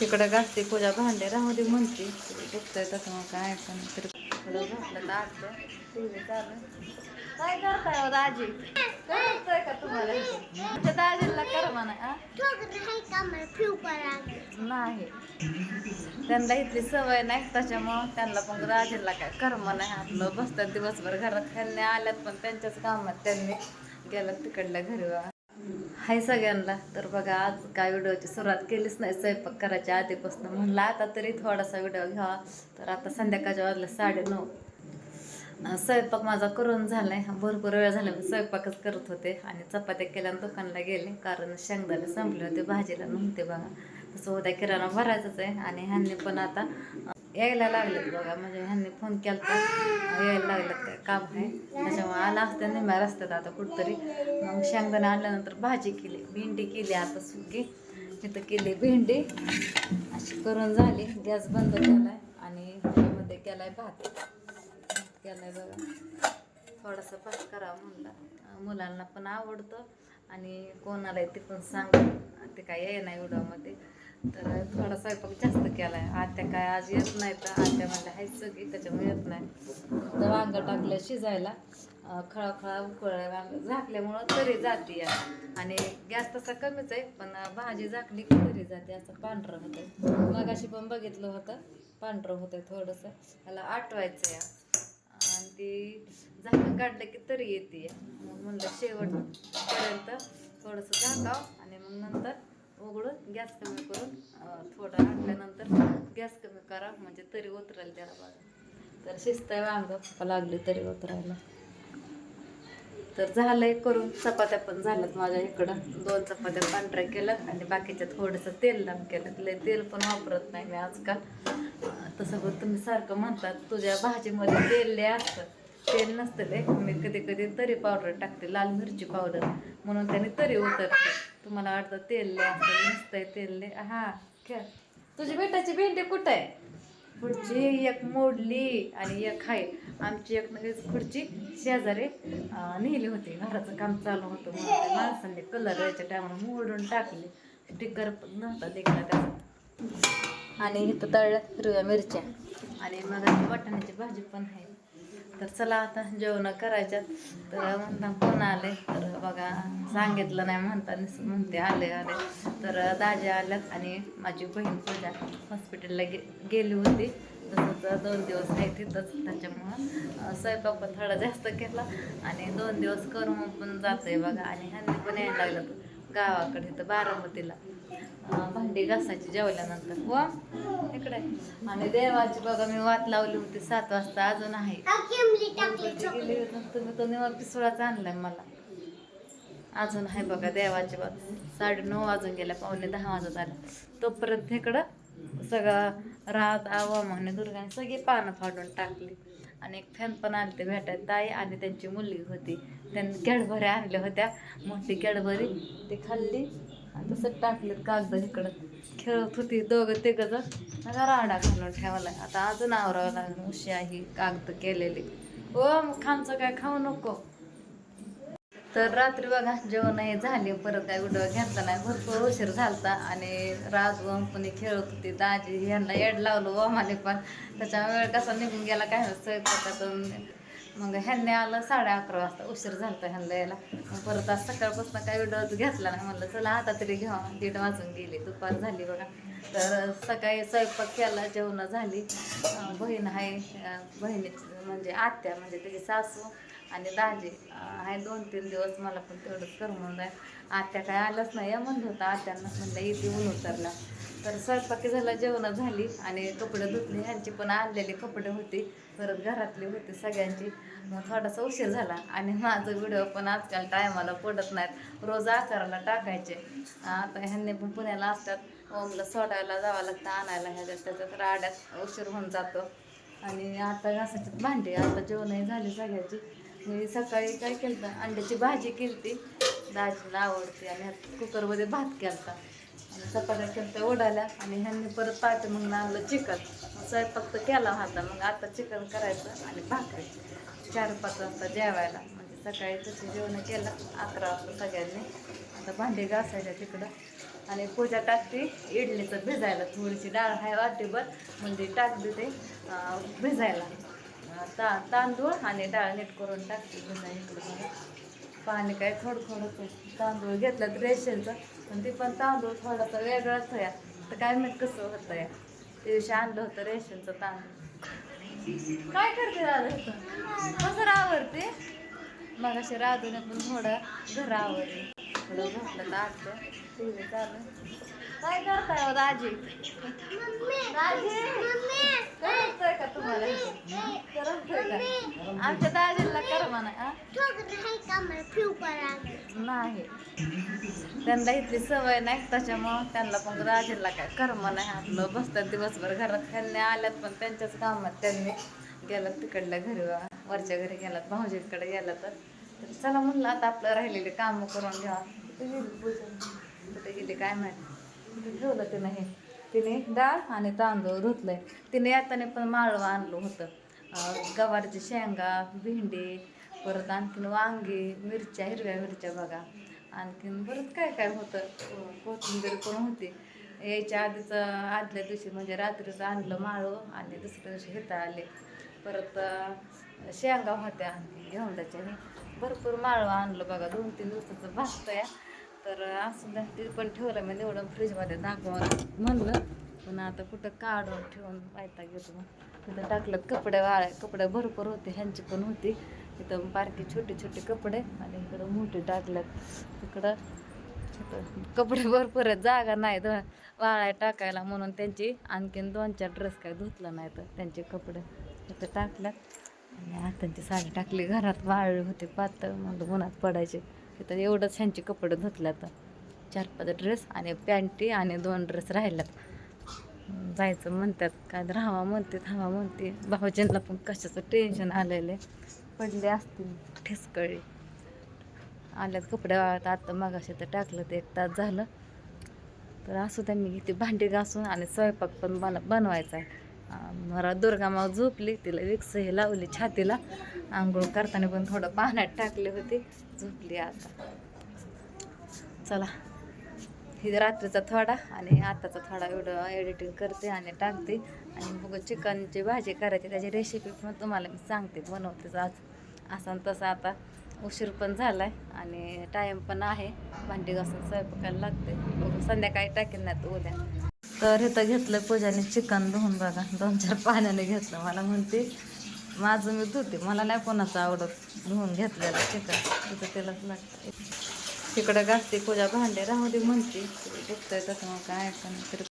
तिकडं घासते पूजा भांडे राहू दे म्हणते. बघतोय तसं मग काय पण तर. काय करताय हो दाजी? करतोय का तुम्हाला? तुमच्या दाजीला कर म्हणा नाही. त्यांना इथली सवय नाही त्याच्यामुळं त्यांना पण दाजीला काय कर्म नाही आपलं बसतात दिवसभर घरात. खेळणे आल्यात पण त्यांच्याच कामात त्यांनी गेलं तिकडल्या घरी हाय सगळ्यांना. तर बघा आज काय व्हिडिओची सुरुवात केलीच नाही स्वयंपाक करायच्या आधीपासून म्हणलं आता तरी थोडासा व्हिडिओ घ्यावा. तर आता संध्याकाळच्या वाजल्या साडेनऊ. स्वयंपाक माझा करून झालाय. भरपूर वेळ झाला मी स्वयंपाकच करत होते. आणि चपात्या केल्या दुकानला गेले कारण शेंगदाणे संपले होते भाजीला नव्हते बघा. तसं उद्या किराणा भरायचंच आहे. आणि ह्यांनी पण आता यायला लागलेत बघा म्हणजे ह्यांनी फोन केला तर यायला लागलं काय काम आहे? त्याच्यामुळे आला असत्या निम्या रस्त्यात आता कुठतरी. मग शेंगदाणा आणल्यानंतर भाजी केली भेंडी केली आता सुकी. तिथं केली भेंडी. अशी करून झाली. गॅस बंद केलाय आणि त्यामध्ये केलाय भात. भात केलाय बघा. थोडासा भात करावा म्हणला. मुलांना पण आवडतं आणि कोणालाही ते पण सांग. ते काय ये नाही तर थोडा स्वयंपाक जास्त केलाय. आत्या काय आज येत नाही तर आत्या म्हणजे हाय सगळी त्याच्यामुळे येत नाही. तर वांगं टाकलं शिजायला. खळाखळा खळा उकळलं वांग झाकल्यामुळं तरी जाते या. आणि गॅस तसा कमीच आहे पण भाजी झाकली की तरी जाते असं पांढरं होतं मगाशी पण बघितलं होतं पांढरं होतं थोडंसं. त्याला आठवायचं या. आणि ती झाकण काढलं की तरी येते म्हणलं शेवटपर्यंत थोडंसं झाकाव आणि मग नंतर उघडून गॅस कमी करून थोडं आणल्यानंतर गॅस कमी करा म्हणजे तरी उतरायला त्याला बघा. तर शिस्त आहे वांग लागली तरी उतरायला तर झालंय करून चपात्या पण झाल्यात माझ्या इकडं. दोन चपात्या पांढऱ्या केल्यात आणि बाकीच्या थोडंसं तेल लांब केलं लय तेल पण वापरत नाही मी आजकाल. तसं पण तुम्ही सारखं म्हणतात तुझ्या भाजीमध्ये तेल लय असतं. तेल नसतं लय. मी कधी कधी तरी पावडर टाकते लाल मिरची पावडर. म्हणून त्याने तरी उतरते तुम्हाला वाटतं तेल नसतंय तेल हा खेळ. तुझी बेटाची भेंडी कुठं आहे पुढची एक मोडली आणि एक आहे आमची एक नवीन पुढची शेजारी नेली होती. घराचं काम चालू होतं म्हणून त्या माणसांनी कलर यायच्या टायमाला मोडून टाकली. स्टिकर पण नव्हता देखला त्याचा. आणि इथं तळल्या हिरव्या मिरच्या. आणि मग वाटाण्याची भाजी पण आहे. तर चला आता जेवण करायच्यात. तर म्हणता कोण आले? तर बघा सांगितलं नाही म्हणता म्हणते आले आले. तर दाजी आल्यात आणि माझी बहीण पूजा हॉस्पिटलला गे गेली होती. तसंच दोन दिवस आहे तिथंच. त्याच्यामुळं स्वयंपाक पण थोडा जास्त केला आणि दोन दिवस करून पण जातोय बघा. आणि ह्यांनी पण यायला लागलं गावाकडे इथं बारामतीला. भांडी घासायची जेवल्यानंतर. व इकडे. आणि देवाची बघा मी वात लावली होती सात वाजता अजून आहे. गेली तुम्ही तो निवा पिसुळाच आणलाय मला. अजून आहे बघा देवाची बात साडे नऊ वाजून गेल्या पावणे दहा वाजत आले. तोपर्यंत इकडं सगळं रात आवा म्हणे दुर्गाने सगळी पानं फाडून टाकली. आणि एक फॅन पण आणते भेटायला. ताई आणि त्यांची मुलगी होती. त्यांनी कॅडबऱ्या आणल्या होत्या. मोठी केडभरी ती खाल्ली. तसं टाकलेत कागद इकडं. खेळत होती दोघं ते जण. राडा घालून ठेवला आता अजून आवरावं लागलं. उशी आहे कागद केलेली. ओ मग काय खाऊ नको. तर रात्री बघा जेवण हे झाले. परत काय व्हिडिओ घेतला नाही. भरपूर उशीर झालता. आणि राज कोणी खेळत होती. दाजी ह्यांना येड लावलं ओमाने पण. त्याच्या वेळ कसा निघून गेला काय माहीत स्वयंपाकातून मग ह्यांनी आलं साडे अकरा वाजता. उशीर झाला ह्यांना यायला. मग परत आज सकाळपासून काय व्हिडिओ घेतला नाही. म्हणलं चला आता तरी घ्या. दीड वाजून गेली. दुपार झाली बघा. तर सकाळी स्वयंपाक केला जेवण झाली. बहीण आहे अं, बहिणीची म्हणजे आत्या म्हणजे त्याची सासू आणि दाजी आहे दोन तीन दिवस. मला पण तेवढंच करून म्हणून आत्या काय आलंच नाही. या म्हणलं होतं आत्यांना. म्हणलं इथे ऊन उतरला. तर स्वयंपाकी झाला जेवणं झाली आणि कपडे धुतले. ह्यांची पण आणलेले कपडे होती परत घरातली होती सगळ्यांची. मग थोडासा उशीर झाला आणि माझं व्हिडिओ पण आजकाल टायमाला पडत नाहीत. रोज आकाराला टाकायचे. आता ह्यांनी पण पुण्याला असतात. ओमला सोडायला जावं लागतं आणायला ह्याच्यात त्याच्यात राड्यात उशीर होऊन जातो. आणि आता घासाच्यात भांडी आता जेवणही झाली सगळ्याची. मी सकाळी काय केलं अंड्याची भाजी केली दाजीला आवडते आणि कुकरमध्ये भात केलता. आणि चपात्या केलत्या आणि ह्यांनी परत पाहते मग आणलं चिकन. स्वयंपाक तर केला होता मग आता चिकन करायचं आणि भाकरी चार पाच वाजता जेवायला. म्हणजे सकाळी तशी जेवण केलं अकरा वाजता सगळ्यांनी. आता भांडी घासायच्या तिकडं. आणि पूजा टाकते इडलीचं भिजायला. थोडीशी डाळ आहे वाटीभर म्हणजे टाकते ते भिजायला. ता तांदूळ आणि डाळ नीट करून टाकते भिजायला इकडं पाणी काय थोडं थोडंच तांदूळ घेतलं रेशनचं. पण ते पण तांदूळ थोडासा वेगळाच होया तर काय माहीत कसं होतं या ते दिवशी आणलं होतं रेशनचं तांदूळ. काय करते दादा कसं आवडते मग असे राधून पण थोडं घर आवडते थोडं घातलं तर आजचं टी व्ही चालू काय करताय हो दाजी दाजी करमतंय का तुम्हाला? का? आमच्या दाजीला कर हा? नाही. त्यांना इथली सवय नाही त्याच्यामुळं त्यांना पण राजेला काय कर्म नाही आपलं बसतात दिवसभर घरात. खाल्ले आल्यात पण त्यांच्याच कामात त्यांनी गेलात तिकडल्या घरी वरच्या घरी गेलात भाऊजीकडे गेला तर चला म्हणलं आता आपलं राहिलेले कामं करून घ्या कुठे गेली कुठे काय माहिती? ठेवलं तिनं हे तिने डाळ आणि तांदूळ धुतलंय. तिने येताना पण माळवं आणलं होतं. अं, शेंगा भेंडी परत आणखीन वांगी मिरच्या हिरव्या मिरच्या बघा. आणखीन परत काय काय होतं? कोथिंबीर पण होती. यायच्या आधीच आदल्या दिवशी म्हणजे रात्रीचं आणलं माळव आणि दुसऱ्या दिवशी हिता आले. परत शेंगा होत्या घेऊन हे भरपूर माळवं आणलं बघा. दोन तीन दिवसाचं भाजतंय तर असं ते पण ठेवलं मी म्हणजे निवडून फ्रीजमध्ये दाखवून म्हणलं. पण आता कुठं काढून ठेवून पायता घेतो मग. तिथं टाकलं कपडे वाळ कपडे भरपूर होते ह्यांची पण होती. तिथं बारके छोटे छोटे कपडे आणि इकडं मोठे टाकल्यात तिकडं कपडे भरपूर आहेत जागा नाही तर वाळाय टाकायला म्हणून त्यांची आणखीन दोन चार ड्रेस काय धुतलं नाही तर त्यांचे कपडे. तिथं टाकल्यात आणि हातांची साडी टाकली घरात वाळले होते पातळ म्हणून उन्हात पडायचे. तिथं एवढंच ह्यांचे कपडे धुतल्यात. चार पाच ड्रेस आणि पॅन्टी आणि दोन ड्रेस राहिल्यात. जायचं म्हणतात काय राहावा म्हणते थांबा म्हणते. भाऊजींना पण कशाचं टेन्शन आलेलं आहे. पडले असतील ठेसकळी. आल्यात कपडे वाळत आता मगाशी तर टाकलं ते एक तास झालं. तर असू त्यांनी मी भांडी घासून आणि स्वयंपाक पण मला बनवायचा आहे. मला दुर्गा माव झोपली तिला विक्स हे लावली छातीला. आंघोळ करताना पण थोडं पाण्यात टाकले होते. झोपली आता. चला. ही रात्रीचा थोडा आणि आताचा थोडा एवढं एडिटिंग करते आणि टाकते. आणि मग चिकनची भाजी करायची त्याची रेसिपी पण तुम्हाला मी सांगते बनवतेच आज. असं आणि तसं आता उशीर पण झाला आहे आणि टाईम पण आहे. भांडी घासून स्वयंपाकायला लागते. बघू संध्याकाळी टाकेन नाही तर उद्या. तर इथं घेतलं पूजाने चिकन धुवून बघा. दोन चार पाण्याने घेतलं. मला म्हणते माझं मी धुते. मला नाही कोणाचं आवडत धुवून घेतलेलं चिकन. तिथं त्यालाच लागतं. तिकडं घासते पूजा भांडे. राहू दे म्हणते. बघतोय तसं मग काय पण. तरी